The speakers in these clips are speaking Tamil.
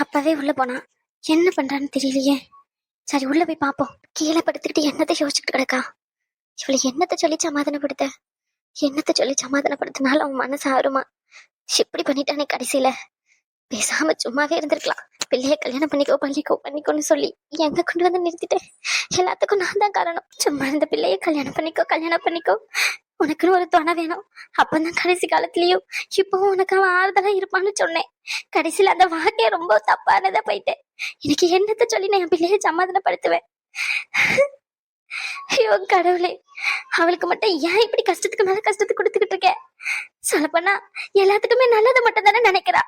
அப்பவே உள்ள போனா என்ன பண்றான்னு தெரியலையே. சரி உள்ள போய் பாப்போம். கீழே படுத்துக்கிட்டு என்னத்தை யோசிச்சுட்டு கிடக்கா? இவளை என்னத்தை சொல்லி சமாதானப்படுத்த? என்னத்தை சொல்லி சமாதானப்படுத்தினாலும் அவன் மனசு ஆறுமா? இப்படி பண்ணிட்டானே கடைசியில. பேசாம சும்மாவே இருந்திருக்கலாம். பிள்ளைய கல்யாணம் பண்ணிக்கோ பண்ணிக்கோ பண்ணிக்கோன்னு சொல்லி எங்க கொண்டு வந்து நிறுத்திட்டேன்? எல்லாத்துக்கும் நான் தான் காரணம். சும்மா இந்த பிள்ளைய கல்யாணம் பண்ணிக்கோ கல்யாணம் பண்ணிக்கோ. உனக்குன்னு ஒரு துணை வேணும். அப்பதான் கடைசி காலத்துலயும் இப்பவும் உனக்கு அவன் ஆறுதலா இருப்பான்னு சொன்னேன். கடைசியில அந்த வாழ்க்கைய ரொம்ப தப்பானதா போயிட்டேன் எனக்கு என்னத்த சொல்லி நான் என் பிள்ளைய சமாதானப்படுத்துவேன்? ஐயோ கடவுளே அவளுக்கு மட்டும் ஏன் இப்படி கஷ்டத்துக்கு மேல கஷ்டத்தை கொடுத்துக்கிட்டு இருக்கேன் சொல்லப்போனா எல்லாத்துக்குமே நல்லது மட்டும் தானே நினைக்கிறா.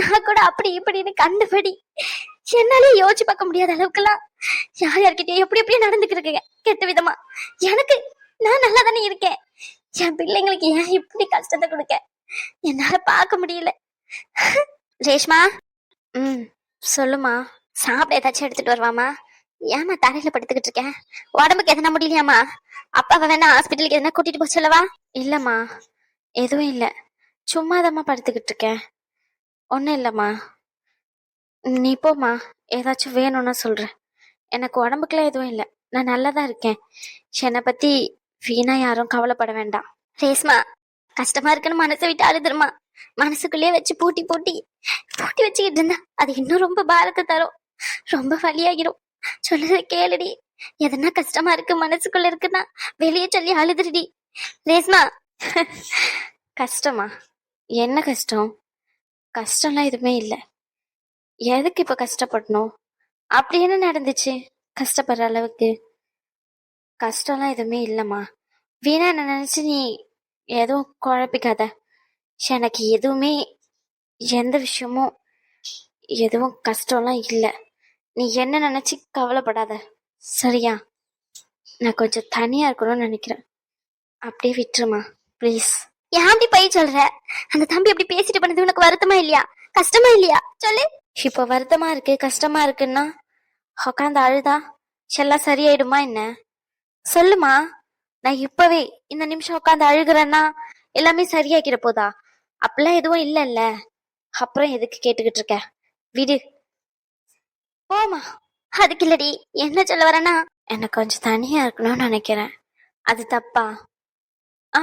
நான் கூட அப்படி இப்படின்னு கண்டுபடி. என்னாலே யோசிச்சு பார்க்க முடியாத அளவுக்குலாம் யார் யார்கிட்டயும் எப்படி எப்படியும் நடந்துக்கிட்டு கெட்ட விதமா. எனக்கு நான் நல்லா தானே இருக்கேன். என் பிள்ளைங்களுக்கு ஏன் இப்படி கஷ்டத்தை கொடுக்க? என்னால பார்க்க முடியல. ரேஷ்மா? ம் சொல்லுமா. சாப்பிட ஏதாச்சும் எடுத்துட்டு வருவாமா? ஏமா தரையில படுத்துக்கிட்டு இருக்கேன் உடம்புக்கு எதனா முடியலையாமா அப்பாவை வேணா ஹாஸ்பிட்டலுக்கு எதனா கூட்டிட்டு போக சொல்லவா? இல்லம்மா எதுவும் இல்லை. சும்மாதாம்மா படுத்துக்கிட்டு இருக்கேன் ஒன்றும் இல்லைம்மா. நீ போம்மா ஏதாச்சும் வேணும்னா சொல்கிறேன் எனக்கு உடம்புக்குலாம் எதுவும் இல்லை. நான் நல்லா தான் இருக்கேன். என்னை பற்றி வீணா யாரும் கவலைப்பட வேண்டாம். ரேஸ்மா கஷ்டமா இருக்குன்னு மனசை விட்டு அழுதுருமா? மனசுக்குள்ளேயே வச்சு பூட்டி பூட்டி பூட்டி வச்சுக்கிட்டு இருந்தா அது இன்னும் ரொம்ப பாரத்தை தரும். ரொம்ப வலியாகிரும். சொல்லுற கேளுடி. எதனா கஷ்டமா இருக்கு மனசுக்குள்ள இருக்குன்னா வெளியே சொல்லி அழுதுருடி. ரேஸ்மா கஷ்டமா? என்ன கஷ்டம்? கஷ்டம்லாம் எதுவுமே இல்லை. எதுக்கு இப்போ கஷ்டப்படணும்? அப்படி என்ன நடந்துச்சு? கஷ்டப்படுற அளவுக்கு. கஷ்டம்லாம் எதுவுமே இல்லைம்மா. வீணா என்ன நினைச்சு நீ எதுவும் குழப்பிக்காத. எனக்கு எதுவுமே எந்த விஷயமும் எதுவும் கஷ்டம்லாம் இல்லை. நீ என்ன நினைச்சு கவலைப்படாத. சரியா? நான் கொஞ்சம் தனியா இருக்கணும்னு நினைக்கிறேன். அப்படியே விட்டுருமா ப்ளீஸ் ஏன் அப்படி போய் சொல்ற? அந்த தம்பி அப்படி பேசிட்டு பண்ணது உனக்கு வருத்தமா இல்லையா? கஷ்டமா இல்லையா? சொல்லு. இப்போ வருத்தமா இருக்கு கஷ்டமா இருக்குன்னா உக்காந்து அழுதா? எல்லாம் சரியாயிடுமா என்ன? சொல்லுமா? நான் இப்பவே இந்த நிமிஷம் உட்காந்து அழுகுறேன்னா எல்லாமே சரியாக்கிற போதா? அப்படிலாம் எதுவும் இல்லைல்ல. அப்புறம் எதுக்கு கேட்டுக்கிட்டு இருக்க? விடு. போமா அதுக்கு இல்லடி. என்ன சொல்ல வரேன்னா எனக்கு கொஞ்சம் தனியா இருக்கணும்னு நினைக்கிறேன். அது தப்பா? ஆ?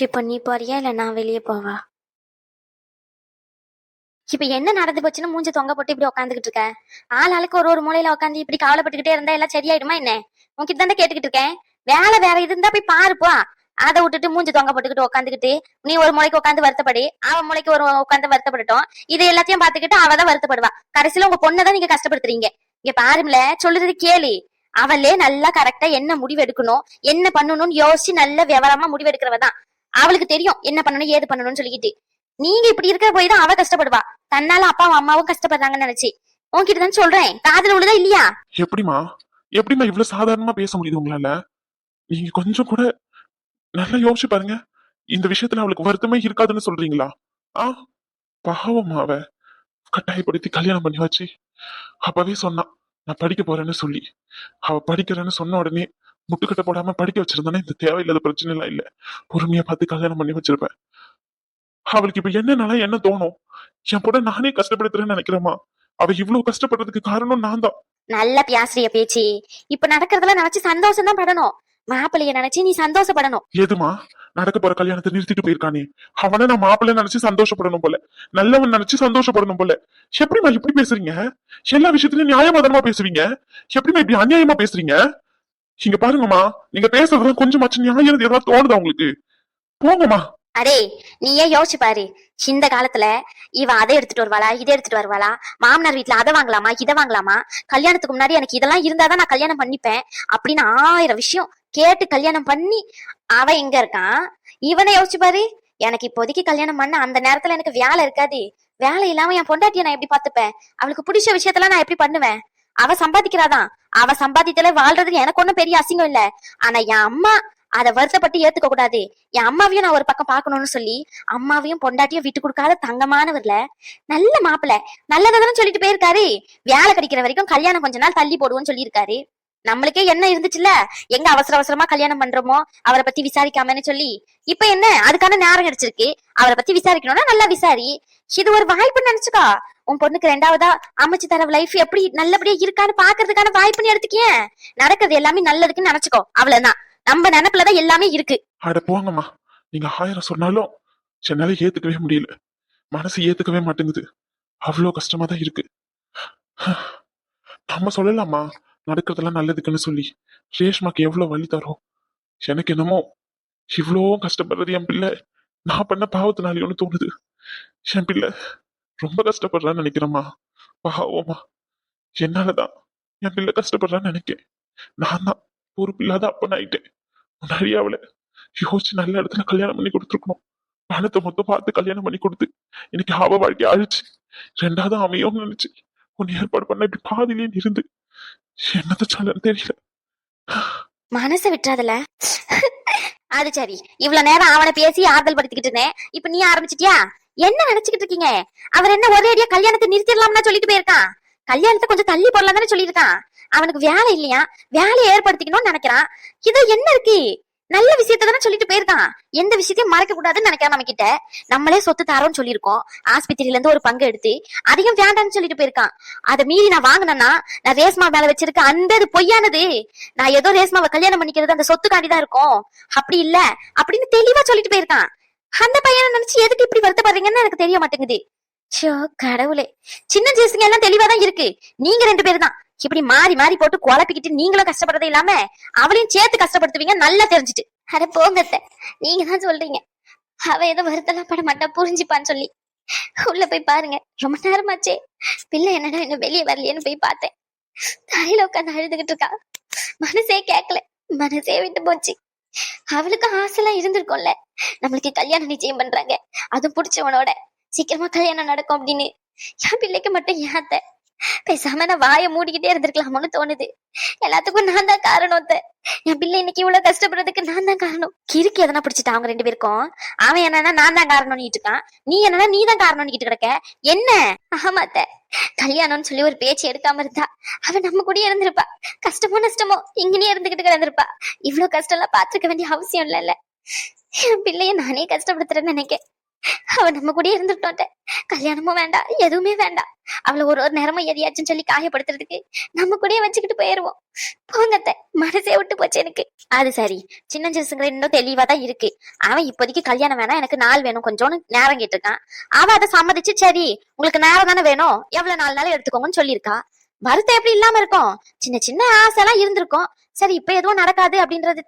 இப்போ நீ போறியா இல்ல நான் வெளியே போவா? இப்ப என்ன நடந்து போச்சுன்னு மூஞ்சி தொங்க போட்டு இப்படி உட்காந்துக்கிட்டு இருக்க? ஆள் ஆளுக்கு ஒரு ஒரு மூலையில உட்காந்து இப்படி கவலைப்பட்டுக்கிட்டே இருந்தா எல்லாம் சரியாயிடுமா என்ன? உன்கிட்ட தான் கேட்டுக்கிட்டு இருக்கேன். வேலை வேற இருந்தா போய் பாருப்பா அதை விட்டுட்டு மூஞ்சி தொங்க போட்டுக்கிட்டு உட்காந்துக்கிட்டு நீ ஒரு முளைக்கு உட்காந்து வருத்தப்படு. அவன் முளைக்கு ஒரு உட்காந்து வருத்தப்படட்டும். இது எல்லாத்தையும் பாத்துக்கிட்டு அவ தான் வருத்தப்படுவா. கடைசியில உங்க பொண்ணதான் நீங்க கஷ்டப்படுத்துறீங்க. இங்க பாருங்கள சொல்லுறது கேளு. அவளே நல்லா கரெக்டா என்ன முடிவு எடுக்கணும் என்ன பண்ணணும்னு யோசிச்சு நல்ல விவரமா முடிவு எடுக்கிறவதான் அவளுக்கு தெரியும் என்ன பண்ணணும் ஏது பண்ணணும்னு சொல்லிக்கிட்டு. நீங்க இப்படி இருக்கிற போய் தான் அவ கஷ்டப்படுவா. தன்னால அப்பாவும் அம்மாவும் கஷ்டப்படுறாங்கன்னு நினைச்சு. உன்கிட்ட தான் சொல்றேன். காதல் உள்ளதா இல்லையா? எப்படிமா எப்படிமா இவ்வளவு சாதாரணமா பேச முடியுது உங்களால? நீங்க கொஞ்சம் கூட நல்லா யோசிச்சு பாருங்க. இந்த விஷயத்துல அவளுக்கு வருத்தமே இருக்காதுன்னு சொல்றீங்களா? ஆ பாவமா அவ. கட்டாயப்படுத்தி கல்யாணம் பண்ணி வச்சு அப்பவே சொன்னான் நான் படிக்க போறேன்னு சொல்லி. அவ படிக்கிறேன்னு சொன்ன உடனே முட்டுக்கட்டை போடாம படிக்க வச்சிருந்தானே இந்த தேவையில்லாத பிரச்சனை எல்லாம் இல்ல. பொறுமையா பார்த்து கல்யாணம் பண்ணி வச்சிருப்பேன். அவளுக்கு இப்ப என்னனால என்ன தோணும்? என் கூட நானே கஷ்டப்படுத்துறேன்னு நினைக்கிறேமா அவ இவ்வளவு கஷ்டப்படுறதுக்கு காரணம் நான் தான் நல்ல பியாசிரிய பேச்சு. இப்ப நடக்கிறதெல்லாம் நினைச்சு சந்தோஷம் தான் படணும். மாப்பிள்ளைய நினைச்சு நீ சந்தோஷப்படணும். எதுமா? நடக்க போற கல்யாணத்தை நிறுத்திட்டு போயிருக்கானே. அவனை நான் மாப்பிள்ளை நினைச்சு சந்தோஷப்படணும் போல. நல்லவன் நினைச்சு சந்தோஷப்படணும் போல. எப்படிமா இப்படி பேசுறீங்க? எல்லா விஷயத்திலயும் நியாயமாதனமா பேசுவீங்க? எப்படிமா இப்படி அநியாயமா பேசுறீங்க? இங்க பாருங்கம்மா. நீங்க பேசுறதுல கொஞ்சமாச்சும் நியாயம் ஏதாவது தோணுதா உங்களுக்கு? போங்கம்மா. அடே நீயே யோசிச்சு பாரு? இந்த காலத்துல இவ அதை எடுத்துட்டு வருவாளா இதை எடுத்துட்டு வருவாளா? மாமனார் வீட்டுல அதை வாங்கலாமா இதை வாங்கலாமா? கல்யாணத்துக்கு முன்னாடி எனக்கு இதெல்லாம் இருந்தாதான் நான் கல்யாணம் பண்ணிப்பேன் அப்படின்னு ஆயிரம் விஷயம் கேட்டு கல்யாணம் பண்ணி அவ எங்க இருக்கான் இவனை யோசிச்சு பாரு. எனக்கு இப்போதைக்கு கல்யாணம் பண்ண அந்த நேரத்துல எனக்கு வேலை இருக்காது. வேலை இல்லாம என் பொண்டாட்டிய நான் எப்படி பாத்துப்பேன் அவளுக்கு பிடிச்ச விஷயத்தெல்லாம் நான் எப்படி பண்ணுவேன்? அவ சம்பாதிக்கிறாதான். அவ சம்பாதித்தல வாழ்றது எனக்கு ஒண்ணும் பெரிய அசிங்கம் இல்ல. ஆனா என் அம்மா அதை வருத்தப்பட்டு ஏத்துக்க கூடாது. என் அம்மாவையும் நான் ஒரு பக்கம் பாக்கணும்னு சொல்லி அம்மாவையும் பொண்டாட்டியும் விட்டு கொடுக்காத தங்கமானவர்ல நல்ல மாப்பிள்ளை நல்லதான் சொல்லிட்டு போயிருக்காரு. வேலை கிடைக்கிற வரைக்கும் கல்யாணம் கொஞ்ச நாள் தள்ளி போடுவோம்னு சொல்லியிருக்காரு. நம்மளுக்கே என்ன இருந்துச்சுல்ல? எங்க அவசர அவசரமா கல்யாணம் பண்றோமோ அவரை பத்தி விசாரிக்காமன்னு சொல்லி. இப்ப என்ன? அதுக்கான நேரம் கிடைச்சிருக்கு. அவரை பத்தி விசாரிக்கணும்னா நல்லா விசாரி. இது ஒரு வாய்ப்புன்னு நினைச்சுக்கா. உன் பொண்ணுக்கு ரெண்டாவதா அமைச்சு தர லைஃப் எப்படி நல்லபடியா இருக்கான்னு பாக்குறதுக்கான வாய்ப்புன்னு எடுத்துக்கிய நடக்கிறது எல்லாமே நல்லதுக்குன்னு நினைச்சுக்கோ. அவ்வளவுதான். நம்ம நினைப்புலதான் எல்லாமே இருக்கு. அட போங்கம்மா. நீங்க ஆயிரம் சொன்னாலும் என்னால ஏத்துக்கவே முடியல. மனசு ஏத்துக்கவே மாட்டேங்குது. அவ்வளோ கஷ்டமா தான் இருக்கு. நம்ம சொல்லலாமா? நடக்கிறதெல்லாம் நல்லதுக்குன்னு சொல்லி. ரேஷ்மாக்கு எவ்வளவு வழி தரும் எனக்கு என்னமோ இவ்வளோ கஷ்டப்படுறது என் பிள்ளை. நான் பண்ண பாவத்தினாலேயோன்னு தோணுது. என் பிள்ளை ரொம்ப கஷ்டப்படுறான்னு நினைக்கிறேம்மா. பாவமா என்னாலதான் என் பிள்ளை கஷ்டப்படுறான்னு நினைக்கேன். நான் தான் பொறுப்பு இல்லாத அப்பன் ஆயிட்டேன் நிறைய அவளை யோசிச்சு நல்ல இடத்துல கல்யாணம் பண்ணி கொடுத்துருக்கணும். பணத்தை மொத்தம் பார்த்து கல்யாணம் பண்ணி கொடுத்து எனக்கு அவ வாழ்க்கை அழிச்சு ரெண்டாவது அமையும் நினைச்சு உன்னை ஏற்பாடு பண்ண இப்படி பாதிலே இருந்து என்னத்த சொல்லன்னு தெரியல. மனச விட்டுறாதுல. அது சரி. இவ்வளவு நேரம் அவனை பேசி ஆறுதல் படுத்திக்கிட்டு இருந்தேன். இப்ப நீ ஆரம்பிச்சிட்டியா? என்ன நினைச்சுக்கிட்டு இருக்கீங்க? அவர் என்ன ஒரே அடியா கல்யாணத்தை நிறுத்திடலாம்னு சொல்லிட்டு போயிருக்கான். கல்யாணத்தை கொஞ்சம் தள்ளி போடலாம் தானே சொல்லியிருக்கான். அவனுக்கு வேலை இல்லையா? வேலையை ஏற்படுத்திக்கணும்னு நினைக்கிறான். இது என்ன இருக்கு? நல்ல விஷயத்த தானே சொல்லிட்டு போயிருக்கான். எந்த விஷயத்தையும் மறைக்க கூடாதுன்னு நினைக்கிறான் நம்ம கிட்ட நம்மளே சொத்து தரோம்னு சொல்லியிருக்கோம். ஆஸ்பத்திரியில இருந்து ஒரு பங்கு எடுத்து அதிகம் வேண்டாம்னு சொல்லிட்டு போயிருக்கான். அதை மீறி நான் வாங்கினேன்னா நான் ரேஸ்மா மேல வச்சிருக்க அந்த இது பொய்யானது. நான் ஏதோ ரேஸ்மாவை கல்யாணம் பண்ணிக்கிறது அந்த சொத்துக்காண்டி தான் இருக்கும். அப்படி இல்ல. அப்படின்னு தெளிவா சொல்லிட்டு போயிருக்கான். அந்த பையனை நினைச்சு எதுக்கு இப்படி வருத்தப்படுறீங்கன்னு எனக்கு தெரிய மாட்டேங்குது. ஷோ கடவுளே. சின்ன ஜேசுங்க எல்லாம் தெளிவா தான் இருக்கு. நீங்க ரெண்டு பேரும் தான். இப்படி மாறி மாறி போட்டு குழப்பிக்கிட்டு நீங்களும் கஷ்டப்படுறது இல்லாம அவளையும் சேர்த்து கஷ்டப்படுத்துவீங்க நல்லா தெரிஞ்சுட்டு. அட போங்கத்த நீங்க தான் சொல்றீங்க. அவ ஏதோ வருத்தலாம் பட மாட்டா புரிஞ்சுப்பான்னு சொல்லி. உள்ள போய் பாருங்க. ரொம்ப நேரமாச்சே. பிள்ளை என்னடா இன்னும் வெளியே வரலையேன்னு போய் பார்த்தேன். தலையில உட்காந்து அழுதுகிட்டு இருக்கா. மனசே கேட்கல மனசே விட்டு போச்சு. அவளுக்கு ஆசைலாம் இருந்திருக்கும்ல. நம்மளுக்கு கல்யாணம் நிச்சயம் பண்றாங்க. அது பிடிச்சவனோட. சீக்கிரமா கல்யாணம் நடக்கும் அப்படின்னு. என் பிள்ளைக்கு மட்டும் ஏன் அத்தை? பேசாம நான் வாயை மூடிக்கிட்டே இருந்திருக்கலாமோன்னு தோணுது. எல்லாத்துக்கும் நான் தான் காரணம் என் பிள்ளை இன்னைக்கு இவ்வளவு கஷ்டப்படுறதுக்கு நான் தான் காரணம். கிறுக்கு எதனா பிடிச்சிட்டா அவங்க ரெண்டு பேருக்கும்? அவன் என்னன்னா நான் தான் காரணம்னு இருக்கான். நீ என்னன்னா நீ தான் காரணம்னு கிடக்க. என்ன? ஆமாத்த கல்யாணம்னு சொல்லி ஒரு பேச்சு எடுக்காம இருந்தா அவ நம்ம கூட இருந்திருப்பா. கஷ்டமோ நஷ்டமோ இங்கனே இருந்துகிட்டு கிடந்திருப்பா. இவ்வளவு கஷ்டம் எல்லாம் பாத்துருக்க வேண்டிய அவசியம் இல்ல என் பிள்ளைய நானே கஷ்டப்படுத்துறேன்னு நினைக்க அவ நம்ம கூடயே இருந்துட்டோட்ட கல்யாணமும் வேண்டாம் எதுவுமே வேண்டாம். அவளை ஒரு ஒரு நேரமும் எதையாச்சும் சொல்லி காயப்படுத்துறதுக்கு நம்ம கூடயே வச்சுக்கிட்டு போயிருவோம். போங்கத்த மனசே விட்டு போச்சு எனக்கு. அது சரி. சின்ன சிறுசுங்கிற இன்னும் தெளிவா தான் இருக்கு. அவன் இப்போதைக்கு கல்யாணம் வேணாம் எனக்கு நாள் வேணும் கொஞ்சோன்னு நேரம் கேட்டிருக்கான். அவ அதை சம்மதிச்சு சரி உங்களுக்கு நேரம் தானே வேணும்? எவ்வளவு நாள் நாளும் எடுத்துக்கோங்கன்னு சொல்லியிருக்கா. வருத்தம் எப்படி இல்லாம இருக்கும்? சின்ன சின்ன ஆசை எல்லாம் இருந்திருக்கும். சரி இப்ப எதுவும் நடக்காது அப்படின்றது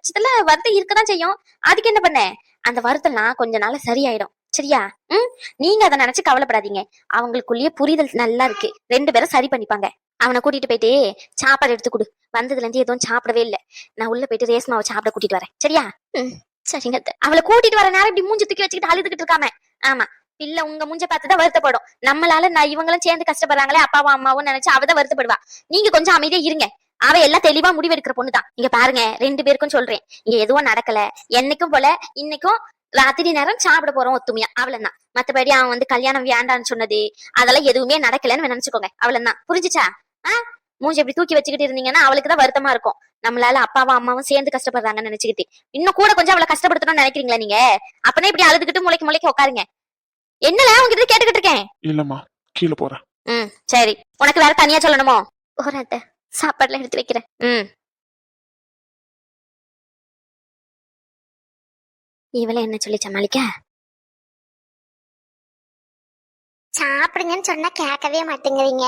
வருத்தம் இருக்கதான் செய்யும். அதுக்கு என்ன பண்ண? அந்த வருத்தம்லாம் கொஞ்ச நாள்ல சரியாயிடும். சரியா? ம்? நீங்க அதை நினைச்சு கவலைப்படாதீங்க. அவங்களுக்குள்ளேயே புரிதல் நல்லா இருக்கு. ரெண்டு பேரும் சரி பண்ணிப்பாங்க. அவனை கூட்டிட்டு போயிட்டு சாப்பாடு எடுத்து கொடு. வந்ததுல இருந்து எதுவும் சாப்பிடவே இல்ல. நான் உள்ள போயிட்டு ரேஸ்மாவை சாப்பிட கூட்டிட்டு வரேன். சரியா? ம். சரிங்க அவளை கூட்டிட்டு வர நேரம் இப்படி மூஞ்சி தூக்கி வச்சுக்கிட்டு அழுதுகிட்டு இருக்காம. ஆமா. பிள்ளை உங்க மூஞ்ச பார்த்துதான் வருத்தப்படும். நம்மளால நான் இவங்களும் சேர்ந்து கஷ்டப்படுறாங்களே அப்பாவும் அம்மாவும் நினைச்சு அவதான் வருத்தப்படுவா. நீங்க கொஞ்சம் அமைதியா இருங்க. அவ எல்லாம் தெளிவா முடிவெடுக்கிற பொண்ணுதான் இங்க பாருங்க ரெண்டு பேருக்கும் சொல்றேன். இங்க எதுவும் நடக்கல. என்னைக்கும் போல இன்னைக்கும் ராத்திரி நேரம் சாப்பிட போறோம் ஒத்துமையா? அவ்வளவுதான். மத்தபடி அவன் வந்து கல்யாணம் வேண்டான்னு சொன்னது அதெல்லாம் எதுவுமே நடக்கலன்னு நினைச்சுக்கோங்க. அவ்வளவுதான். புரிஞ்சுச்சா? ஆ? மூஞ்சி இப்படி தூக்கி வச்சுக்கிட்டு இருந்தீங்கன்னா அவளுக்கு தான் வருத்தமா இருக்கும். நம்மளால அப்பாவும் அம்மாவும் சேர்ந்து கஷ்டப்படுறாங்கன்னு நினைச்சுக்கிட்டு. இன்னும் கூட கொஞ்சம் அவளை கஷ்டப்படுத்தணும்னு நினைக்கிறீங்களா நீங்க? அப்பனே இப்படி அழுதுகிட்டு முளைக்கு முளைக்க உட்காருங்க. என்னல உங்ககிட்ட கேட்டுக்கிட்டு இருக்கேன்? இல்லம்மா கீழே போறேன். ம் சரி. உனக்கு வேற தனியா சொல்லணுமோ? போராட்ட சாப்பாடுல எடுத்து வைக்கிறேன். ம். இவளை என்ன சொல்லி சமாளிக்க? சாப்பிடுங்கன்னு சொன்னா கேட்கவே மாட்டேங்கிறீங்க.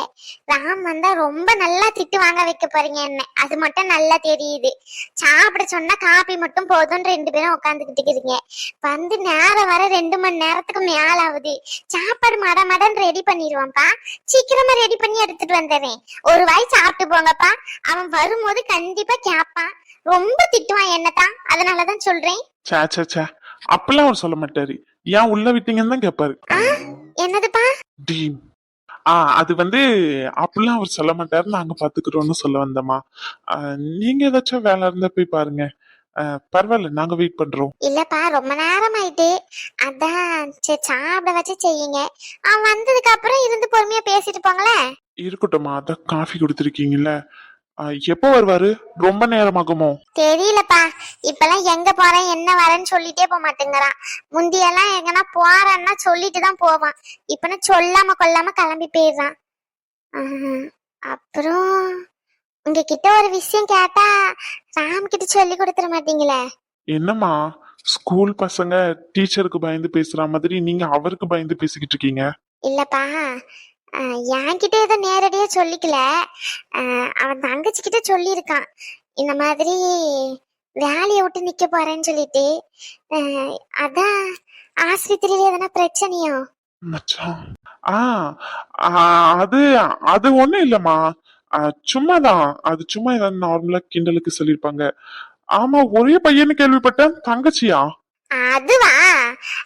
ராம் வந்தா ரொம்ப நல்லா திட்டு வாங்க வைக்க போறீங்க என்ன? அது மட்டும் நல்லா தெரியுது. சாப்பிட சொன்னா காப்பி மட்டும் போதும்னு ரெண்டு பேரும் உட்காந்துக்கிட்டுக்கிறீங்க வந்து நேரம் வர ரெண்டு மணி நேரத்துக்கு மேல ஆகுது சாப்பாடு மட மடன்னு ரெடி பண்ணிடுவான்ப்பா. சீக்கிரமா ரெடி பண்ணி எடுத்துட்டு வந்துடுறேன். ஒரு வாய் சாப்பிட்டு போங்கப்பா. அவன் வரும்போது கண்டிப்பா கேட்பான். ரொம்ப திட்டுவான் என்னதான் அதனாலதான் சொல்றேன். சே சே சே அப்பெல்லாம் அவர் சொல்ல மாட்டாரு. ஏன் உள்ள விட்டீங்கன்னு தான் கேட்பாரு என்னதுப்பா? டீம் ஆ அது வந்து அப்படிலாம் அவர் சொல்ல மாட்டாரு. நாங்க பாத்துக்கிறோம்னு சொல்ல வந்தோமா. ஆ, நீங்க ஏதாச்சும் வேலை இருந்தா போய் பாருங்க. ஆ, பரவாயில்ல நாங்க வெயிட் பண்றோம். இல்லப்பா ரொம்ப நேரம் ஆயிட்டு அதான் சரி சாப்பிட வச்சு செய்யுங்க. அவன் வந்ததுக்கு அப்புறம் இருந்து பொறுமையா பேசிட்டு போங்களேன் இருக்கட்டும்மா அதான் காஃபி கொடுத்துருக்கீங்கல்ல. எப்போ வருவாரு? ரொம்ப நேரமாகுமோ? தெரியலப்பா. இப்பெல்லாம் எங்க போறேன் என்ன வரேன்னு சொல்லிட்டே போக மாட்டேங்கிறான். முந்தியெல்லாம் எங்கன்னா போறேன்னா சொல்லிட்டு தான் போவான். இப்பனா சொல்லாம கொல்லாம கிளம்பி போயிடுறான். அப்புறம் உங்ககிட்ட ஒரு விஷயம் கேட்டா ராம் கிட்ட சொல்லி கொடுத்துட மாட்டீங்களே? என்னம்மா ஸ்கூல் பசங்க டீச்சருக்கு பயந்து பேசுற மாதிரி நீங்க அவருக்கு பயந்து பேசிக்கிட்டு இருக்கீங்க? இல்லப்பா. என்கிட்ட ஏதோ நேரடியா சொல்லிக்கல. அவன் தங்கச்சி கிட்ட சொல்லியிருக்கான். இந்த மாதிரி வேலையை விட்டு நிக்க போறேன்னு சொல்லிட்டு. அதான் ஆஸ்பத்திரியில எதனா பிரச்சனையோ? அது அது ஒண்ணும் இல்லம்மா. சும்மாதான். அது சும்மா ஏதாவது நார்மலா கிண்டலுக்கு சொல்லிருப்பாங்க ஆமா ஒரே பையன்னு கேள்விப்பட்டேன். தங்கச்சியா? அதுவா?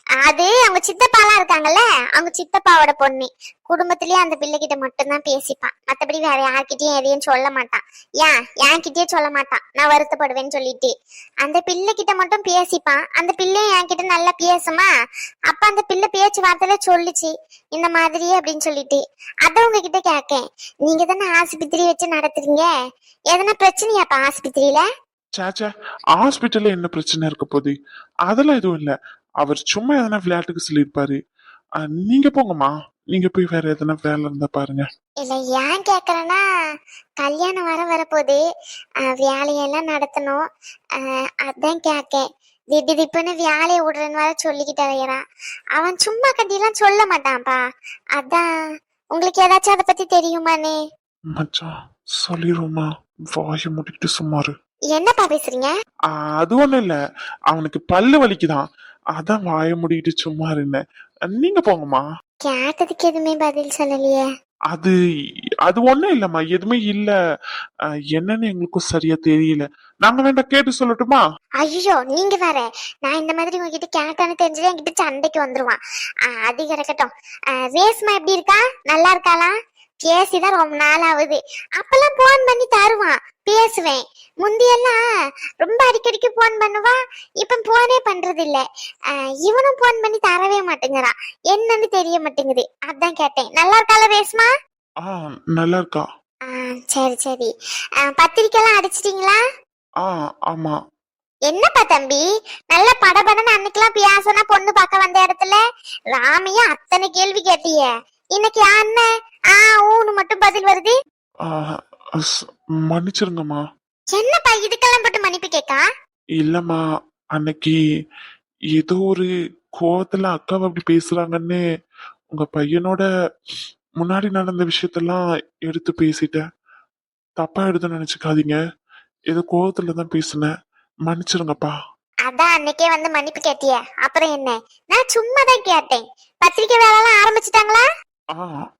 அது அவங்க சித்தப்பாலாம் இருக்காங்கல்ல அவங்க சித்தப்பாவோட பொண்ணு. குடும்பத்திலேயே அந்த பிள்ளைகிட்ட மட்டும்தான் பேசிப்பான். மத்தபடி வேற யார்கிட்டயும் எதையும் சொல்ல மாட்டான். ஏன்? என்கிட்டயே சொல்ல மாட்டான். நான் வருத்தப்படுவேன்னு சொல்லிட்டு. அந்த பிள்ளை கிட்ட மட்டும் பேசிப்பான். அந்த பிள்ளையும் என்கிட்ட நல்லா பேசுமா? அப்ப அந்த பிள்ளை பேச்சு வார்த்தையில சொல்லுச்சு. இந்த மாதிரி அப்படின்னு சொல்லிட்டு. அத உங்ககிட்ட கேக்கேன். நீங்க தானே ஆஸ்பத்திரி வச்சு நடத்துறீங்க? எதனா பிரச்சனையாப்பா ஆஸ்பத்திரியில? சாச்சா ஹாஸ்பிட்டல்ல என்ன பிரச்சனை இருக்க போகுது? அதெல்லாம் எதுவும் இல்ல. அவர் சும்மா எதனா விளையாட்டுக்கு சொல்லியிருப்பாரு. நீங்க போங்கம்மா. நீங்க போய் வேற எதனா வேலை இருந்தா பாருங்க. இல்ல ஏன் கேக்குறேன்னா கல்யாணம் வர வரப்போகுது. வேலையெல்லாம் நடத்தணும். அதான் கேக்கேன். திடீர் திப்புன்னு வேலையை விடுறேன்னு வர சொல்லிக்கிட்டு அலையறான் அவன் சும்மா கட்டிலாம் சொல்ல மாட்டான்ப்பா அதான் உங்களுக்கு ஏதாச்சும் அதை பத்தி தெரியுமானே? மச்சான் சொல்லிடுவோமா வாயை முடிக்கிட்டு சும்மாரு என்னப்பா பேசுறீங்க? அது ஒண்ணும் இல்ல. அவனுக்கு பல்லு வலிக்குதான். அதான் வாயை முடிக்கிட்டு சும்மா இருந்தேன். நீங்க போங்கம்மா. கேட்டதுக்கு எதுவுமே பதில் சொல்லலையே. அது அது ஒண்ணும் இல்லம்மா எதுவுமே இல்ல. என்னன்னு எங்களுக்கும் சரியா தெரியல. நாங்க வேண்டாம் கேட்டு சொல்லட்டுமா? ஐயோ நீங்க வேற. நான் இந்த மாதிரி உங்ககிட்ட கேட்டான்னு தெரிஞ்சது என்கிட்ட சண்டைக்கு வந்துருவான். அது கிடக்கட்டும் ரேஸ்மா எப்படி இருக்கா? நல்லா இருக்காளா? பேசிதான் ரொம்ப நாள் ஆகுது அப்பெல்லாம் போன் பண்ணி தருவான். பேசுவேன். முந்தியெல்லாம் ரொம்ப அடிக்கடிக்கு போன் பண்ணுவா. இப்ப போனே பண்றது இல்ல இவனும் போன் பண்ணி தரவே மாட்டேங்கிறான். என்னன்னு தெரிய மாட்டேங்குது. அதான் கேட்டேன். நல்லா இருக்காளா ரேஸ்மா ஆ நல்லா இருக்கா சரி சரி. பத்திரிக்கைலாம் அடிச்சிட்டீங்களா? ஆமா. என்னப்பா தம்பி? நல்ல படபடன்னு அன்னைக்கெல்லாம் பியாசனா பொண்ணு பார்க்க வந்த இடத்துல? ராமையா அத்தனை கேள்வி கேட்டியே. இன்னைக்கு அண்ணன் ஆ ஊன்னு மட்டும் பதில் வருது. மன்னிச்சிருங்கம்மா. என்னப்பா இதுக்கெல்லாம் போட்டு மன்னிப்பு கேக்கா இல்லம்மா அன்னைக்கு ஏதோ ஒரு கோவத்துல அக்காவை அப்படி பேசுறாங்கன்னு உங்க பையனோட முன்னாடி நடந்த விஷயத்தெல்லாம் எடுத்து பேசிட்டேன். தப்பா எடுத்து நினைச்சுக்காதீங்க. ஏதோ கோவத்துல தான் பேசினேன். மன்னிச்சிருங்கப்பா. அதான் அன்னைக்கே வந்து மன்னிப்பு கேட்டிய. அப்புறம் என்ன? நான் சும்மா தான் கேட்டேன். பத்திரிக்கை வேலைலாம் ஆரம்பிச்சிட்டாங்களா? ஆ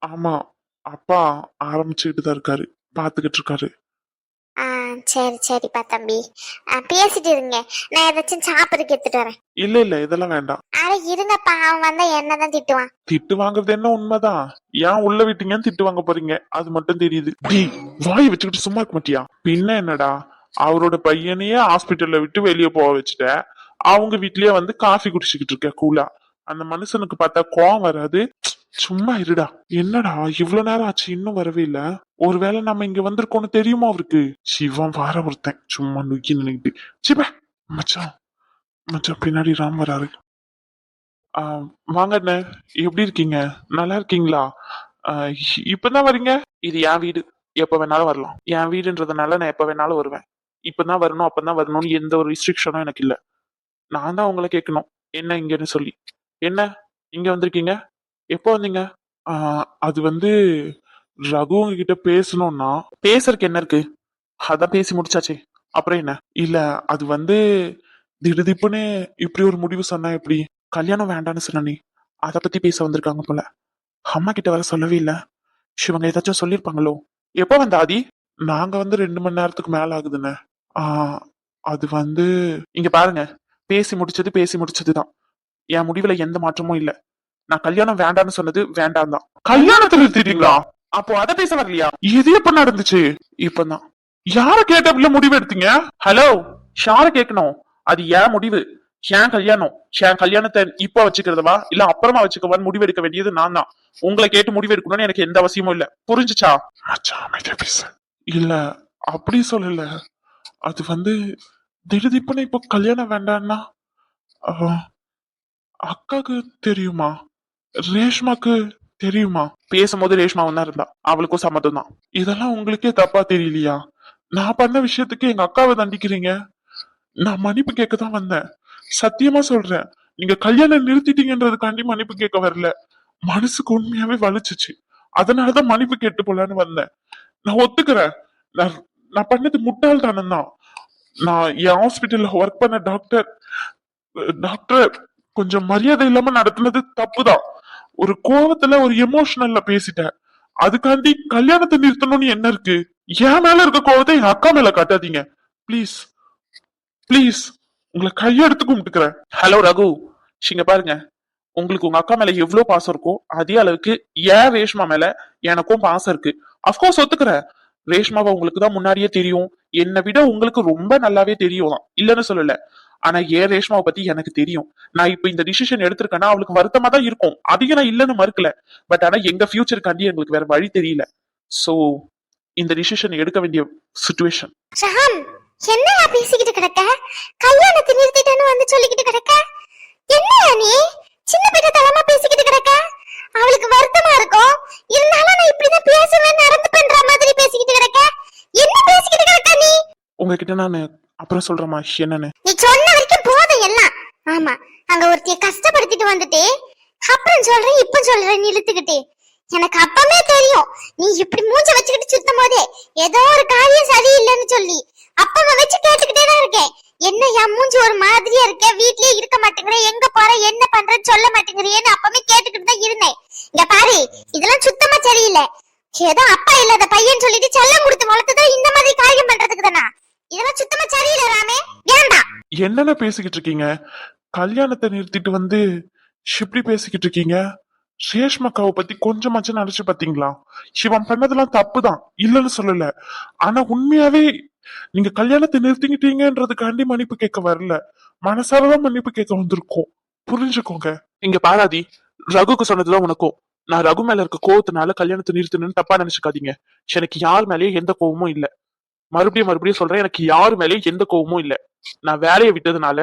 ஆமா. அப்பா ஆரம்பிச்சுக்கிட்டு தான் இருக்காரு. பாத்துக்கிட்டு இருக்காரு. ஆ சரி சரிப்பா தம்பி. ஆ, பேசிட்டு இருங்க. நான் ஏதாச்சும் சாப்பிட்றதுக்கு எடுத்துட்டு வரேன். இல்ல இல்ல இதெல்லாம் வேண்டாம். அட இருங்கப்பா அவன் வந்தா என்னதான் திட்டுவான். திட்டு வாங்குறது என்ன உண்மைதான்? ஏன் உள்ள விட்டீங்கன்னு திட்டு வாங்க போறீங்க. அது மட்டும் தெரியுது. டேய் வாய் வச்சுக்கிட்டு சும்மா இருக்க மாட்டியா? பின்ன என்னடா? அவரோட பையனையே ஹாஸ்பிட்டல்ல விட்டு வெளியே போக வச்சுட்ட. அவங்க வீட்லயே வந்து காஃபி குடிச்சுக்கிட்டு இருக்க கூலா. அந்த மனுஷனுக்கு பார்த்தா கோவம் வராது. சும்மா இருடா. என்னடா இவ்வளவு நேரம் ஆச்சு இன்னும் வரவே இல்ல. ஒருவேளை நம்ம இங்க வந்திருக்கோம்னு தெரியுமா அவருக்கு? சிவன் வார ஒருத்தன். சும்மா நுக்கி நினைக்கிட்டு சிப! மச்சான். மச்சான் பின்னாடி ராம் வராரு. ஆஹ் வாங்க அண்ணே. எப்படி இருக்கீங்க? நல்லா இருக்கீங்களா? இப்பதான் வரீங்க? இது என் வீடு. எப்ப வேணாலும் வரலாம். என் வீடுன்றதுனால நான் எப்ப வேணாலும் வருவேன். இப்பதான் வரணும் அப்பதான் வரணும்னு எந்த ஒரு ரிஸ்ட்ரிக்ஷனும் எனக்கு இல்ல. நான் தான் உங்களை கேட்கணும். என்ன இங்கன்னு சொல்லி. என்ன? இங்க வந்திருக்கீங்க? எப்போ வந்தீங்க? அது வந்து ரகு கிட்ட பேசணும்னா பேசுறதுக்கு என்ன இருக்கு? அதான் பேசி முடிச்சாச்சே. அப்புறம் என்ன? இல்ல அது வந்து திடுதிப்புன்னு இப்படி ஒரு முடிவு சொன்னா எப்படி? கல்யாணம் வேண்டான்னு நீ. அதை பத்தி பேச வந்திருக்காங்க போல. அம்மா கிட்ட வர சொல்லவே இல்ல. இவங்க ஏதாச்சும் சொல்லியிருப்பாங்களோ எப்போ வந்த ஆதி? நாங்க வந்து ரெண்டு மணி நேரத்துக்கு மேல ஆகுதுண்ணே அது வந்து இங்க பாருங்க. பேசி முடிச்சது பேசி முடிச்சது தான் என் முடிவுல எந்த மாற்றமும் இல்லை. நான் கல்யாணம் வேண்டாம்னு சொன்னது வேண்டாம் தான். கல்யாணத்துல நிறுத்திட்டீங்களா அப்போ அத பேச வரலையா? இது எப்ப நடந்துச்சு? இப்பதான். யார கேட்டப்பல முடிவு எடுத்தீங்க? ஹலோ யார கேட்கணும். அது ஏன் முடிவு? என் கல்யாணம்? என் கல்யாணத்தை இப்ப வச்சுக்கிறதவா? இல்ல அப்புறமா வச்சுக்கவான்னு முடிவு எடுக்க வேண்டியது நான் தான். உங்களை கேட்டு முடிவு எடுக்கணும்னு எனக்கு எந்த அவசியமும் இல்ல. புரிஞ்சுச்சா? இல்ல அப்படி சொல்லல. அது வந்து திடீர்னு இப்போ கல்யாணம் வேண்டாம்னா அக்காக்கு தெரியுமா? ரேஷ்மாக்கு தெரியுமா? பேசும்போது ரேஷ்மா ஒன்னா இருந்தா. அவளுக்கும் சம்மதம் தான் இதெல்லாம் உங்களுக்கே தப்பா தெரியலையா? நான் பண்ண விஷயத்துக்கு எங்க அக்காவை தண்டிக்கிறீங்க? நான் மன்னிப்பு கேட்க தான் வந்தேன். சத்தியமா சொல்றேன். நீங்க கல்யாணம் நிறுத்திட்டீங்கன்றதுக்காண்டி மன்னிப்பு கேட்க வரல. மனசுக்கு உண்மையாவே வலிச்சிச்சு. அதனாலதான் மன்னிப்பு கேட்டு போலான்னு வந்தேன். நான் ஒத்துக்கிறேன். நான் நான் பண்ணது முட்டாள்தானம் தான் நான் என் ஹாஸ்பிட்டல்ல ஒர்க் பண்ண டாக்டர் டாக்டர் கொஞ்சம் மரியாதை இல்லாம நடத்துனது தப்புதான். ஒரு கோவத்துல ஒரு எமோஷனல்ல பேசிட்டேன். அதுக்காண்டி கல்யாணத்தை நிறுத்தணும்னு என்ன இருக்கு? என் மேல இருக்க கோவத்தை என் அக்கா மேல காட்டாதீங்க. ப்ளீஸ் ப்ளீஸ் உங்களை கையெடுத்து கும்பிட்டுக்கிறேன். ஹலோ ரகு. இங்க பாருங்க. உங்களுக்கு உங்க அக்கா மேல எவ்வளவு பாசம் இருக்கோ அதே அளவுக்கு ஏன் ரேஷ்மா மேல எனக்கும் பாசம் இருக்கு. அப்கோர்ஸ் ஒத்துக்கிறேன். ரேஷ்மாவை உங்களுக்கு தான் முன்னாடியே தெரியும். என்னை விட உங்களுக்கு ரொம்ப நல்லாவே தெரியும் இல்லைன்னு சொல்லல. ஆனா ஏன் ரேஷ்மாவை பத்தி எனக்கு தெரியும். நான் இப்ப இந்த டிசிஷன் எடுத்திருக்கேன்னா அவளுக்கு வருத்தமா தான் இருக்கும். அதையும் நான் இல்லைன்னு மறுக்கல. பட் ஆனா எங்க ஃபியூச்சருக்காண்டி எங்களுக்கு வேற வழி தெரியல. சோ இந்த டிசிஷன் எடுக்க வேண்டிய சுச்சுவேஷன் ராம் என்னையா பேசிக்கிட்டு கிடக்க? கல்யாணத்தை நிறுத்திட்டேன்னு வந்து சொல்லிக்கிட்டு கிடக்க? என்னையா நீ? சின்ன பிள்ளை தலமா பேசிக்கிட்டு கிடக்க? அவளுக்கு வருத்தமா இருக்கும். இருந்தாலும் நான் இப்படிதான் பேசுவேன் நடந்து பண்ற மாதிரி பேசிக்கிட்டு கிடக்க? என்ன பேசிக்கிட்டு கிடக்க நீ? உங்ககிட்ட நான் அப்புறம் சொல்றமா என்னன்னு? நீ சொன்ன வரைக்கும் போதும் எல்லாம். ஆமா அங்க ஒருத்திய கஷ்டப்படுத்திட்டு வந்துட்டு அப்புறம் சொல்றேன் இப்ப சொல்றேன் நீ இழுத்துக்கிட்டு. எனக்கு அப்பமே தெரியும். நீ இப்படி மூஞ்ச வச்சுக்கிட்டு சுத்தும் போதே ஏதோ ஒரு காரியம் சரியில்லைன்னு சொல்லி அப்பவை வச்சு கேட்டுக்கிட்டே தான் இருக்கேன். என்ன என் மூஞ்சி ஒரு மாதிரியா இருக்க வீட்லயே இருக்க மாட்டேங்கிற எங்க போற என்ன பண்றேன்னு சொல்ல மாட்டேங்கிறியேன்னு அப்பவே கேட்டுக்கிட்டு தான் இருந்தேன். இங்க பாரு இதெல்லாம் சுத்தமா சரியில்லை. ஏதோ அப்பா இல்லாத பையன் சொல்லிட்டு செல்லம் கொடுத்து வளர்த்துதான் இந்த மாதிரி அதெல்லாம் சுத்தமா சரியில்லை ராமே. ஏண்டா என்னென்ன பேசிக்கிட்டு இருக்கீங்க? கல்யாணத்தை நிறுத்திட்டு வந்து இப்படி பேசிக்கிட்டு இருக்கீங்க? ரேஷ்மக்காவை பத்தி கொஞ்சமாச்சும் நினைச்சு பாத்தீங்களா சிவன் பண்ணதெல்லாம் தப்புதான். இல்லைன்னு சொல்லல. ஆனா உண்மையாவே நீங்க கல்யாணத்தை நிறுத்திக்கிட்டீங்கன்றதுக்காண்டி மன்னிப்பு கேட்க வரல. மனசாலதான் மன்னிப்பு கேட்க வந்திருக்கோம். புரிஞ்சுக்கோங்க. இங்க பாராதி ரகுக்கு சொன்னதுதான் உனக்கும். நான் ரகு மேல இருக்க கோவத்தினால கல்யாணத்தை நிறுத்தணும்னு தப்பா நினைச்சுக்காதீங்க. எனக்கு யார் மேலயும் எந்த கோவமும் இல்ல. மறுபடியும் மறுபடியும் சொல்றேன் எனக்கு யாரு மேலேயும் எந்த கோவமும் இல்லை. நான் வேலையை விட்டதுனால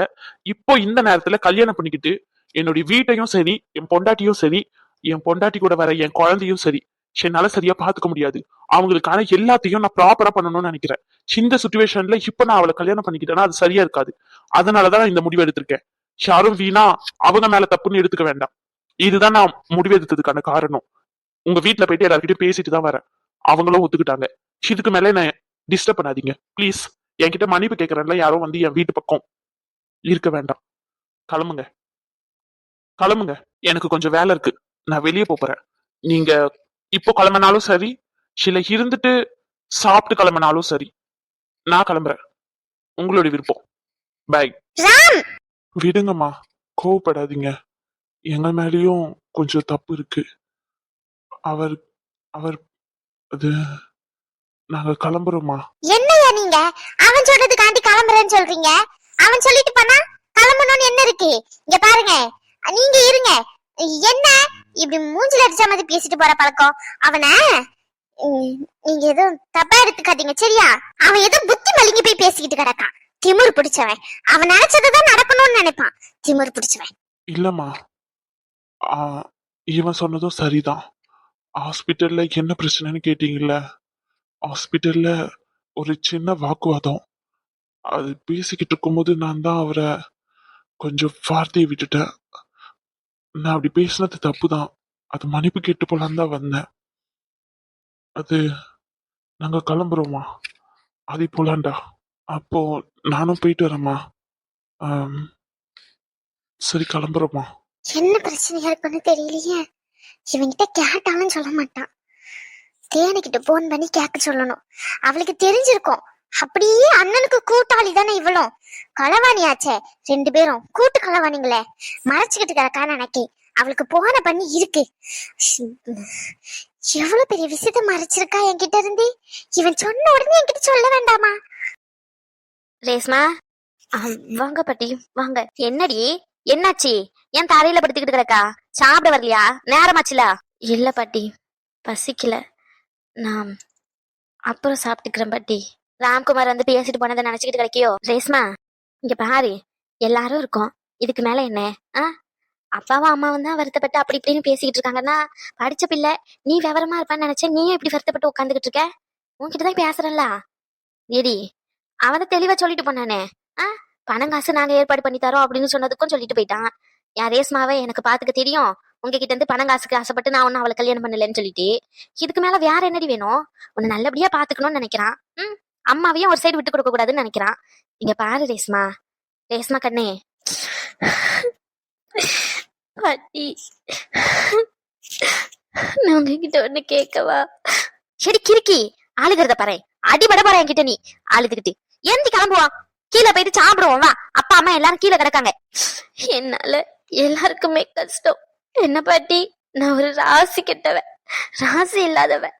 இப்போ இந்த நேரத்துல கல்யாணம் பண்ணிக்கிட்டு என்னுடைய வீட்டையும் சரி என் பொண்டாட்டியும் சரி என் பொண்டாட்டி கூட வர என் குழந்தையும் சரி என்னால சரியா பாத்துக்க முடியாது. அவங்களுக்கான எல்லாத்தையும் நான் ப்ராப்பரா பண்ணணும்னு நினைக்கிறேன். இந்த சுச்சுவேஷன்ல இப்ப நான் அவளை கல்யாணம் பண்ணிக்கிட்டேன்னா அது சரியா இருக்காது. அதனாலதான் நான் இந்த முடிவு எடுத்திருக்கேன். யாரும் வீணா அவங்க மேல தப்புன்னு எடுத்துக்க வேண்டாம். இதுதான் நான் முடிவு எடுத்ததுக்கான காரணம். உங்க வீட்டுல போயிட்டு எல்லாருக்கிட்டையும் பேசிட்டு தான் வரேன். அவங்களும் ஒத்துக்கிட்டாங்க. இதுக்கு மேல நான் டிஸ்டர்ப் பண்ணாதீங்க. ப்ளீஸ் என்கிட்ட மன்னிப்பு கேட்கறேன்ல யாரும் வந்து என் வீட்டு பக்கம் இருக்க வேண்டாம். கிளம்புங்க. கிளம்புங்க. எனக்கு கொஞ்சம் வேலை இருக்கு. நான் வெளியே போறேன். நீங்க இப்போ கிளம்பினாலும் சரி சில இருந்துட்டு சாப்பிட்டு கிளம்பினாலும் சரி நான் கிளம்புறேன். உங்களுடைய விருப்பம். பை விடுங்கம்மா. கோவப்படாதீங்க. எங்க மேலயும் கொஞ்சம் தப்பு இருக்கு. அவர் அவர் அது நாங்க கிளம்புறோமா என்னையா நீங்க? அவன் சொல்றதுக்காண்டி கிளம்புறேன்னு சொல்றீங்க? அவன் சொல்லிட்டு பண்ணா கிளம்பணும்னு என்ன இருக்கு? இங்க பாருங்க. நீங்க இருங்க. என்ன? இப்படி மூஞ்சில அடிச்ச மாதிரி பேசிட்டு போற பழக்கம். அவன நீங்க எதுவும் தப்பா எடுத்துக்காதீங்க சரியா? அவன் ஏதோ புத்தி மலிங்கி போய் பேசிக்கிட்டு கிடக்கான். திமிர் பிடிச்சவன். அவன் நினைச்சதுதான் நடக்கணும்னு நினைப்பான். திமிர் பிடிச்சவன். இல்லம்மா. இவன் சொன்னதும் சரிதான். ஹாஸ்பிட்டல்ல என்ன பிரச்சனைன்னு கேட்டீங்கல்ல? ஹாஸ்பிட்டல்ல ஒரு சின்ன வாக்குவாதம். அது பேசிக்கிட்டு இருக்கும்போது நான் தான் அவரை கொஞ்சம் வார்த்தையை விட்டுட்டேன். நான் அப்படி பேசினது தப்பு தான் அது மன்னிப்பு கேட்டு போலான்னு தான் வந்தேன். அது நாங்க கிளம்புறோமா அது போலாண்டா அப்போ நானும் போயிட்டு வரேம்மா. சரி கிளம்புறோமா என்ன பிரச்சனையா இருக்குன்னு தெரியலையே. இவன்கிட்ட கேட்டாலும் சொல்ல மாட்டான். தேனிக்கிட்ட போன் பண்ணி கேட்க சொல்லணும். அவளுக்கு தெரிஞ்சிருக்கும். அப்படியே அண்ணனுக்கு கூட்டாளி தானே இவளும். களவாணியாச்சே ரெண்டு பேரும். கூட்டு களவாணிங்களே. மறைச்சுக்கிட்டு கிடக்கா நினைக்கி அவளுக்கு போன பண்ணி இருக்கு. எவ்வளவு பெரிய விஷயத்த மறைச்சிருக்கா என்கிட்ட இருந்து? இவன் சொன்ன உடனே என்கிட்ட சொல்ல வேண்டாமா? ரேஸ்மா வாங்க பாட்டி வாங்க. என்னடி? என்னாச்சு? ஏன் தரையில படுத்துக்கிட்டு கிடக்கா? சாப்பிட வரலையா? நேரமாச்சுல? இல்ல பாட்டி பசிக்கல. நான் அப்புறம் சாப்பிட்டுக்கிறேன் பாட்டி. ராம்குமார் வந்து பேசிட்டு போனதை நினச்சிக்கிட்டு கிடைக்கியோ? ரேஸ்மா இங்கே பாரு. எல்லாரும் இருக்கோம். இதுக்கு மேலே என்ன? ஆ? அப்பாவும் அம்மாவும் தான் வருத்தப்பட்டு அப்படி இப்படின்னு பேசிக்கிட்டு இருக்காங்கன்னா படிச்ச பிள்ளை நீ விவரமா இருப்பான்னு நினைச்ச நீயும் இப்படி வருத்தப்பட்டு உட்காந்துக்கிட்டு இருக்க? உன்கிட்ட தான் பேசுறல்ல ஏடி அவன் தான் தெளிவா சொல்லிட்டு போனானே. ஆ? பணம் காசு நாங்க ஏற்பாடு பண்ணி தரோம் அப்படின்னு சொன்னதுக்கும் சொல்லிட்டு போயிட்டான். என் ரேஸ்மாவை எனக்கு பாத்துக்க தெரியும். உங்ககிட்ட இருந்து பணம் காசுக்கு ஆசைப்பட்டு நான் ஒன்னும் அவளை கல்யாணம் பண்ணலன்னு சொல்லிட்டு இதுக்கு மேல வேற என்னடி வேணும்? உன்னை நல்லபடியா பாத்துக்கணும்னு நினைக்கிறான். ம் அம்மாவையும் ஒரு சைடு விட்டு கொடுக்க கூடாதுன்னு நினைக்கிறான். இங்க பாரு ரேஸ்மா ரேஸ்மா கண்ணே. பாட்டி நான் உங்ககிட்ட ஒண்ணு கேட்கவா? சரி கிறுக்கி. ஆளுகிறத பாரு. அடிபட பாரு என்கிட்ட நீ. அழுதுகிட்டு. ஏந்தி கிளம்புவா. கீழே போயிட்டு சாப்பிடுவோம். வா. அப்பா அம்மா எல்லாரும் கீழே கிடக்காங்க. என்னால எல்லாருக்குமே கஷ்டம். என்ன பாட்டி? நான் ஒரு ராசி கெட்டவன். ராசி இல்லாதவன்.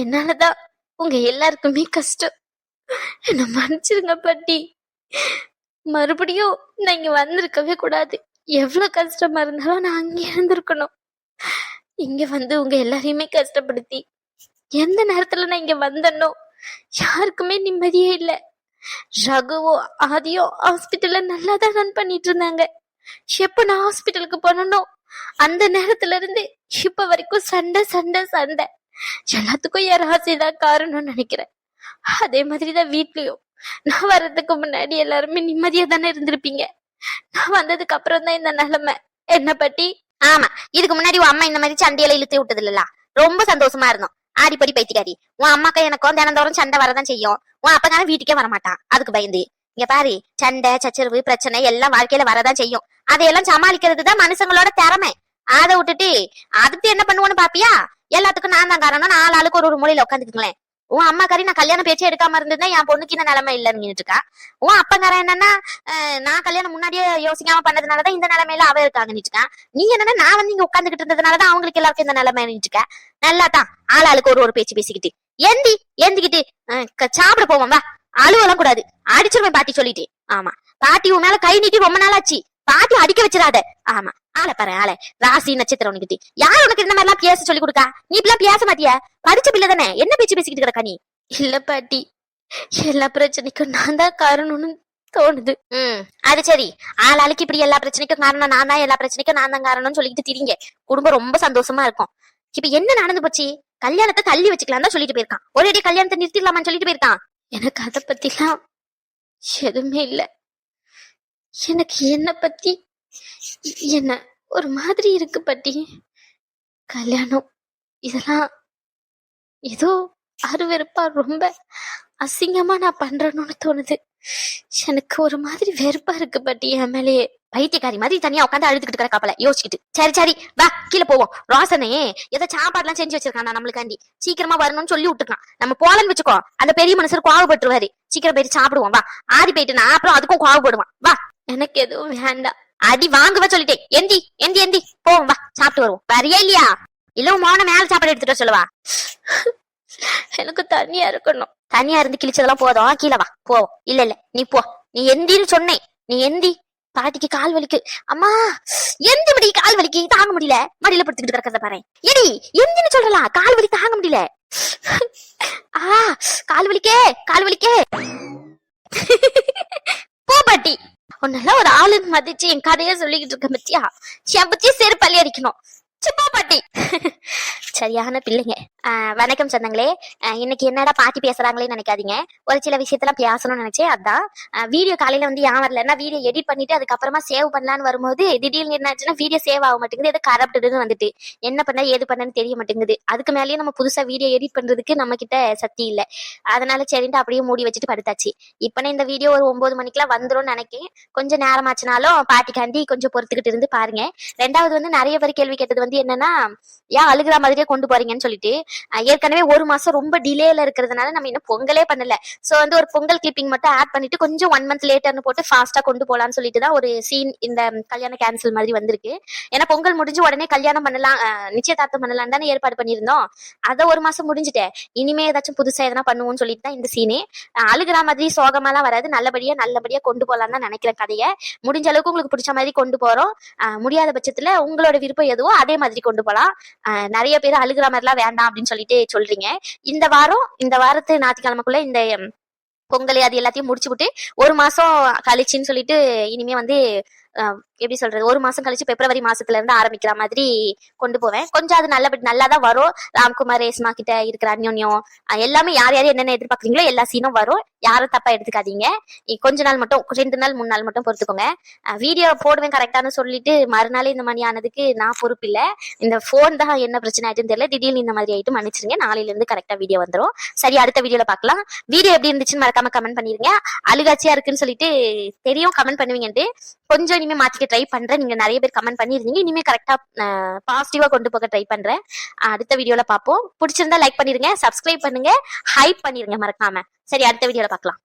என்னாலதான் உங்க எல்லாருக்குமே கஷ்டம். என்ன மன்னிச்சிருங்க பாட்டி. மறுபடியும் நான் இங்க வந்திருக்கவே கூடாது. எவ்வளவு கஷ்டமா இருந்தாலும் நான் அங்கே இருந்திருக்கணும். இங்க வந்து உங்க எல்லாரையுமே கஷ்டப்படுத்தி எந்த நேரத்துல நான் இங்க வந்தனோ யாருக்குமே நிம்மதியே இல்ல. ரகுவோ ஆதியோ ஹாஸ்பிட்டல்ல நல்லா தான் ரன் பண்ணிட்டு இருந்தாங்க. எப்ப நான் ஹாஸ்பிட்டலுக்கு போனனோ அந்த நேரத்துல இருந்து இப்ப வரைக்கும் சண்டை சண்டை சண்டை. எல்லாத்துக்கும் என் ராசிதான் காரணம்னு நினைக்கிறேன். அதே மாதிரிதான் வீட்லயும். நான் வர்றதுக்கு முன்னாடி எல்லாருமே நிம்மதியா தானே இருந்திருப்பீங்க. நான் வந்ததுக்கு அப்புறம் தான் இந்த நிலைமை. என்ன பட்டி? ஆமா இதுக்கு முன்னாடி உன் அம்மா இந்த மாதிரி சண்டையில இழுத்து விட்டது இல்ல ரொம்ப சந்தோஷமா இருந்தோம். ஆடிப்படி பைத்திக்காரி உன் அம்மாக்கா எனக்கும் தினந்தோறும் சண்டை வரதான் செய்யும். உன் அப்பக்காரன் வீட்டுக்கே வரமாட்டான். அதுக்கு பயந்து. இங்க பாரு சண்டை சச்சரவு பிரச்சனை எல்லாம் வாழ்க்கையில வரதான் செய்யும். அதையெல்லாம் சமாளிக்கிறது தான் மனுஷங்களோட திறமை. அதை விட்டுட்டு அதுக்கு என்ன பண்ணுவோன்னு பாப்பியா? எல்லாத்துக்கும் நான் தான் காரணம். நாலு ஆளுக்கு ஒரு ஒரு மூலையில உட்காந்துக்குங்களேன் உன் அம்மா கறி நான் கல்யாணம் பேச்சே எடுக்காம இருந்ததுதான் என் பொண்ணுக்கு இந்த நிலைமை இல்லைன்னு இருக்கா. உன் அப்பங்காரன் என்னன்னா நான் கல்யாணம் முன்னாடியே யோசிக்காம பண்ணதுனாலதான் இந்த நிலைமையில அவ இருக்காங்கன்னு இருக்கா. நீ என்னன்னா நான் வந்து இங்க உட்காந்துக்கிட்டு இருந்ததுனாலதான் அவங்களுக்கு எல்லாருக்கும் இந்த நிலைமை இருக்க. நல்லா தான் ஆள் ஆளுக்கு ஒரு ஒரு பேச்சு பேசிக்கிட்டு. எந்தி எந்திக்கிட்டு சாப்பிட போவோம் வா. அழுவலாம் கூடாது. அடிச்சிருவேன் பாட்டி சொல்லிட்டு. ஆமா. பாட்டி உன் மேல கை நீட்டி ரொம்ப நாள் ஆச்சு பாட்டி அடிக்க வச்சிடாத. ஆமா ஆளை பாரு ஆளை. ராசி நட்சத்திரம் உனக்கு யார் உனக்கு இந்த மாதிரி எல்லாம் பேச சொல்லி கொடுக்கா? நீ இப்பெல்லாம் பேச மாட்டியா? படிச்ச பிள்ளை தானே. என்ன பேச்சு பேசிக்கிட்டு கிடக்கா நீ? இல்ல பாட்டி. எல்லா பிரச்சனைக்கும் நான் தான் காரணம்னு தோணுது. ம் அது சரி. ஆள் ஆளுக்கு இப்படி எல்லா பிரச்சனைக்கும் காரணம் நான் தான். எல்லா பிரச்சனைக்கும் நான் தான் காரணம்னு சொல்லிட்டு திரிங்க. குடும்பம் ரொம்ப சந்தோஷமா இருக்கும். இப்ப என்ன நடந்து போச்சு? கல்யாணத்தை தள்ளி வச்சுக்கலாம் தான் சொல்லிட்டு போயிருக்கான். ஒரே கல்யாணத்தை நிறுத்திடலாமான்னு சொல்லிட்டு போயிருக்கான். எனக்கு அதை பத்திலாம் எதுவுமே இல்ல. எனக்கு என்ன பத்தி என்ன ஒரு மாதிரி இருக்கு பட்டி. கல்யாணம் இதெல்லாம் ஏதோ அருவெருப்பா ரொம்ப அசிங்கமா நான் பண்றேன்னு தோணுது. எனக்கு ஒரு மாதிரி வெறுப்பா இருக்கு பட்டி என் மேலேயே. பைத்தியக்காரி மாதிரி தனியா உட்காந்து அழுதுகிட்டு கிடக்காப்பல யோசிச்சுட்டு சரி சரி வா கீழே போவோம். ரோசனே ஏதோ சாப்பாடுலாம் செஞ்சு வச்சிருக்கான் நம்மளுக்காண்டி. சீக்கிரமா வரணும்னு சொல்லி விட்டுருக்கான் நம்ம போலன்னு வச்சுக்கோ அந்த பெரிய மனுஷர் கோவப்பட்டுருவாரு. சீக்கிரம் போயிட்டு சாப்பிடுவோம் வா. ஆடி போயிட்டுனா அப்புறம் அதுக்கும் கோவப்படுவான். வா எனக்கு எதுவும் வேண்டாம். அடி வாங்குவ சொல்லிட்டேன். எந்தி எந்தி எந்தி போவோம் வா சாப்பிட்டு வருவோம். வரியா இல்லையா? இல்ல மோன மேல சாப்பாடு எடுத்துட்டு சொல்லவா? எனக்கு தனியா இருக்கணும். தனியா இருந்து கிழிச்சதெல்லாம் போதும். கீழே வா. போ. இல்ல இல்ல நீ போ. நீ எந்தின்னு சொன்னேன். நீ எந்தி பாட்டிக்கு கால் வலிக்கு. அம்மா எந்தி முடி கால் வலிக்கு. தாங்க முடியல. மடியில படுத்துக்கிட்டு கிடக்கிறத பாரு. எடி எந்தின்னு சொல்றலாம் கால் வலி தாங்க முடியல. ஆ கால் வலிக்கே கால் வலிக்கே. போ பாட்டி. உன்னெல்லாம் ஒரு ஆளுன்னு மதிச்சு என் கதைய சொல்லிக்கிட்டு இருக்க பத்தியா? என் பத்தி செருப்பள்ளி அடிக்கணும். சிப்பா பாட்டி. சரியான பிள்ளைங்க. வணக்கம் சொந்தங்களே. இன்னைக்கு என்னடா பாட்டி பேசுறாங்களேன்னு நினைக்காதீங்க. ஒரு சில விஷயத்தெல்லாம் பேசணும்னு நினைச்சேன் அதான். வீடியோ காலையில வந்து ஏன் வரலன்னா வீடியோ எடிட் பண்ணிட்டு அதுக்கப்புறமா சேவ் பண்ணலான்னு வரும்போது திடீர்னு என்னாச்சுன்னா வீடியோ சேவ் ஆக மாட்டேங்குது எது கரப்டுன்னு வந்துட்டு. என்ன பண்ண ஏது பண்ணன்னு தெரிய மாட்டேங்குது. அதுக்கு மேலேயே நம்ம புதுசா வீடியோ எடிட் பண்றதுக்கு நம்ம கிட்ட சக்தி இல்ல. அதனால சரின்ட்டு அப்படியே மூடி வச்சுட்டு படுத்தாச்சு. இப்ப இந்த வீடியோ ஒரு ஒன்பது மணிக்கெல்லாம் வந்துரும்னு நினைக்கிறேன் கொஞ்சம் நேரமாச்சுனாலும் பாட்டிக்காண்டி கொஞ்சம் பொறுத்துக்கிட்டு இருந்து பாருங்க. ரெண்டாவது வந்து நிறைய பேர் கேள்வி கேட்டது வந்து வந்து என்னன்னா ஏன் அழுகிற மாதிரியே கொண்டு போறீங்கன்னு சொல்லிட்டு ஏற்கனவே ஒரு மாசம் ரொம்ப டிலேல இருக்கிறதுனால நம்ம இன்னும் பொங்கலே பண்ணல. சோ வந்து ஒரு பொங்கல் கிளிப்பிங் மட்டும் ஆட் பண்ணிட்டு கொஞ்சம் ஒன் மந்த் லேட்டர்னு போட்டு ஃபாஸ்டா கொண்டு போலான்னு சொல்லிட்டு தான் ஒரு சீன் இந்த கல்யாணம் கேன்சல் மாதிரி வந்திருக்கு. ஏன்னா பொங்கல் முடிஞ்சு உடனே கல்யாணம் பண்ணலாம் நிச்சயதார்த்தம் பண்ணலாம் தானே ஏற்பாடு பண்ணியிருந்தோம். அதை ஒரு மாசம் முடிஞ்சுட்டேன். இனிமே ஏதாச்சும் புதுசா எதனா பண்ணுவோம்னு சொல்லிட்டு தான் இந்த சீனே அழுகிற மாதிரி சோகமாலாம் வராது. நல்லபடியா நல்லபடியா கொண்டு போலாம் தான் நினைக்கிறேன் கதையை. முடிஞ்ச அளவுக்கு உங்களுக்கு பிடிச்ச மாதிரி கொண்டு போறோம். முடியாத பட்சத்துல உங்களோட விருப்பம் எதுவோ அதே மாதிரி கொண்டு போகலாம் அஹ் நிறைய பேர் அழுகிற மாதிரிலாம் வேண்டாம் அப்படின்னு சொல்லிட்டு சொல்றீங்க. இந்த வாரம் இந்த வாரத்து ஞாயிற்றுக்கிழமைக்குள்ள இந்த பொங்கல் அது எல்லாத்தையும் முடிச்சு விட்டு ஒரு மாசம் கழிச்சுன்னு சொல்லிட்டு இனிமே வந்து எப்படி சொல்றது ஒரு மாசம் கழிச்சு பிப்ரவரி மாசத்துல இருந்து ஆரம்பிக்கிற மாதிரி கொண்டு போவேன். கொஞ்சம் அது நல்லபடி நல்லா தான் வரும். ராம்குமார் ரேஸ்மா கிட்ட இருக்கிற அந்யோன்யம் எல்லாமே யார் யார் என்னென்ன எதிர்பார்க்குறீங்களோ எல்லா சீனும் வரும். யாரும் தப்பா எடுத்துக்காதீங்க. கொஞ்ச நாள் மட்டும் ரெண்டு நாள் மூணு நாள் மட்டும் பொறுத்துக்கோங்க. வீடியோ போடுவேன் கரெக்டானு சொல்லிட்டு மறுநாள் இந்த மாதிரி ஆனதுக்கு நான் பொறுப்பு இல்ல. இந்த ஃபோன் தான் என்ன பிரச்சனை ஆயிட்டுன்னு தெரியல. திடீர்னு இந்த மாதிரி ஆயிட்டு மன்னிச்சிருங்க. நாளையில இருந்து கரெக்டா வீடியோ வந்துடும் சரி அடுத்த வீடியோல பார்க்கலாம். வீடியோ எப்படி இருந்துச்சுன்னு மறக்காம கமெண்ட் பண்ணிருங்க. அழுகாச்சியா இருக்குன்னு சொல்லிட்டு தெரியும். கமெண்ட் பண்ணுவீங்கன்ட்டு. கொஞ்சம் இனிமே மாத்திக்க ட்ரை பண்றேன். நீங்க நிறைய பேர் கமெண்ட் பண்ணிருந்தீங்க. இனிமே கரெக்டா பாசிட்டிவா கொண்டு போக ட்ரை பண்றேன். அடுத்த வீடியோல பார்ப்போம். பிடிச்சிருந்தா லைக் பண்ணிருங்க சப்ஸ்கிரைப் பண்ணுங்க ஹைப் பண்ணிருங்க மறக்காம. சரி அடுத்த வீடியோல பார்க்கலாம்.